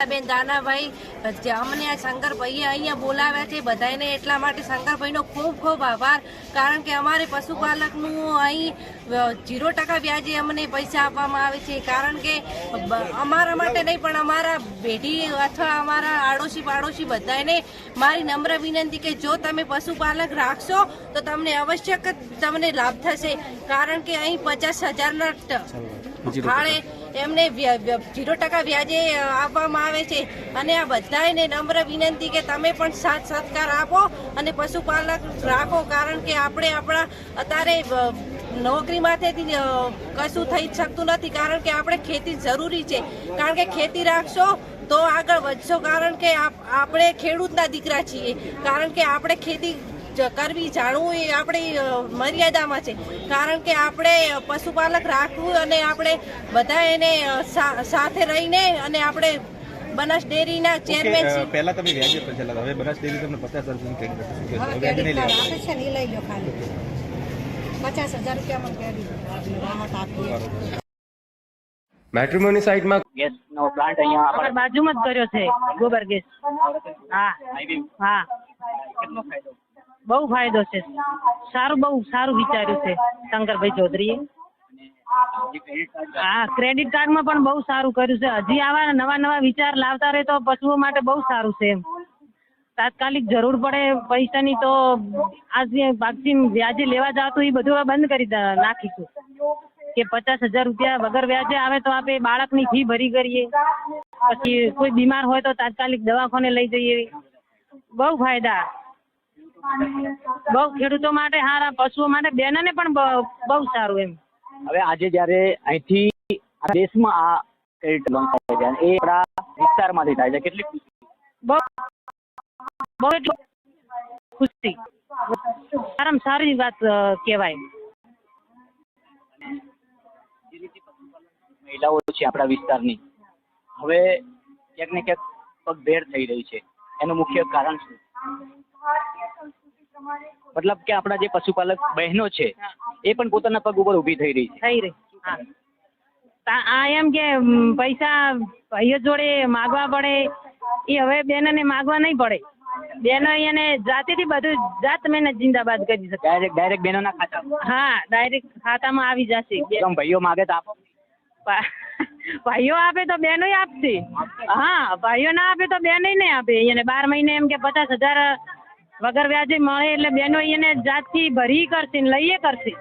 બેન દાનાભાઈ અમને આ શંકરભાઈએ અહીંયા બોલાવ્યા છે બધાને એટલા માટે શંકરભાઈનો ખૂબ ખૂબ આભાર કારણ કે અમારે પશુપાલકનું અહીં જીરો ટકા વ્યાજે અમને પૈસા આપવામાં આવે છે કારણ કે અમારા માટે નહીં પણ અમારા પેઢી અથવા અમારા આડોશી પાડોશી બધાને મારી નમ્ર વિનંતી કે જો તમે પશુપાલક રાખશો તો તમને આવશ્યક તમને લાભ થશે કારણ કે અહીં પચાસ હજારના ફાળે એમને જીરો ટકા વ્યાજે આપવામાં આવે છે. અને આ બધાને નમ્ર વિનંતી કે તમે પણ સાથ સત્કાર આપો અને પશુપાલક રાખો, કારણ કે આપણે આપણા અત્યારે નોકરી માથેથી કશું થઈ શકતું નથી, કારણ કે આપણે ખેતી જરૂરી છે. કારણ કે ખેતી રાખશો તો આગળ વધશો, કારણ કે આપ- આપણે ખેડૂતના દીકરા છીએ. કારણ કે આપણે ખેતી કરવી જાણવું એ આપણી મર્યાદામાં છે. કારણ કે આપણે પશુપાલક રાખવું અને આપણે બધા એને સાથે રહીને અને આપણે બનાસ ડેરીના ચેરમેન પહેલા તમે વ્યાજે પર ચલાવતા હવે બનાસ ડેરી તમને પચાસ હજાર સુધી credit આપે છે. હવે વ્યાજ નહીં ક્રેડિટ આપે છે ને એ લઈ લો ખાલી. પચાસ હજાર રૂપિયામાં. મેટ્રિમોની સાઇટમાં ગેસનો પ્લાન્ટ અહીંયા આપણે બાજુમાં જ કર્યો છે ગોબર ગેસ. હા. હા. કેટલો ફાયદો? બહુ ફાયદો છે. સારું, બહુ સારું વિચાર્યું છે શંકરભાઈ ચૌધરીએ. હા ક્રેડિટ કાર્ડમાં પણ બહુ સારું કર્યું છે. હજી આવા નવા નવા વિચાર લાવતા રહે તો પશુઓ માટે બહુ સારું છે તાત્કાલિક જરૂર પડે પૈસાની તો આજે બાકી વ્યાજે લેવા જાતું એ બધું બંધ કરી નાખીશું. કે પચાસ હજાર રૂપિયા વગર વ્યાજે આવે તો આપણે બાળકની ફી ભરી કરીએ. પછી કોઈ બીમાર હોય તો તાત્કાલિક દવાખાને લઈ જઈએ. બહુ ફાયદા. બહુ ખેડૂતો માટે સારા પશુઓ માટે બેનને પણ બહુ સારું એમ. હવે આજે જ્યારે અહીંથી દેશમાં આ ક્રેડિટ લોન થાય છે એ આપણા વિસ્તારમાંથી થાય છે કેટલી બહુ બહુ ખુશી. સારામાં સારી વાત કહેવાય. મહિલાઓ છે આપણા વિસ્તારની. હવે ક્યાંક ને ક્યાંક પગભેર થઈ રહી છે. એનું મુખ્ય કારણ શું? મતલબ કે આપણા જે પશુપાલક બહેનો છે એ પણ પોતાના પગ ઉપર ઊભી થઈ રહી છે. થઈ રહી હા. આ એમ કે પૈસા ભાઈઓ જોડે માગવા પડે એ હવે બેનને માગવા નહીં પડે. બેનો એને જાતેથી બધું જાત મેં જિંદાબાદ કરી શકે. ડાયરેક્ટ ડાયરેક્ટ બહેનોના ખાતા હા ડાયરેક્ટ ખાતામાં આવી જશે. એકદમ ભાઈઓ માગે તો આપો. ભાઈઓ આપે તો બેનો આપશે. હા ભાઈઓ ના આપે તો બેન નહીં આપે. એને બાર મહિને એમ કે પચાસ હજાર વગર વ્યાજે મળે એટલે બહેનો એને જાતથી ભરી કરશે ને લઈએ કરશે.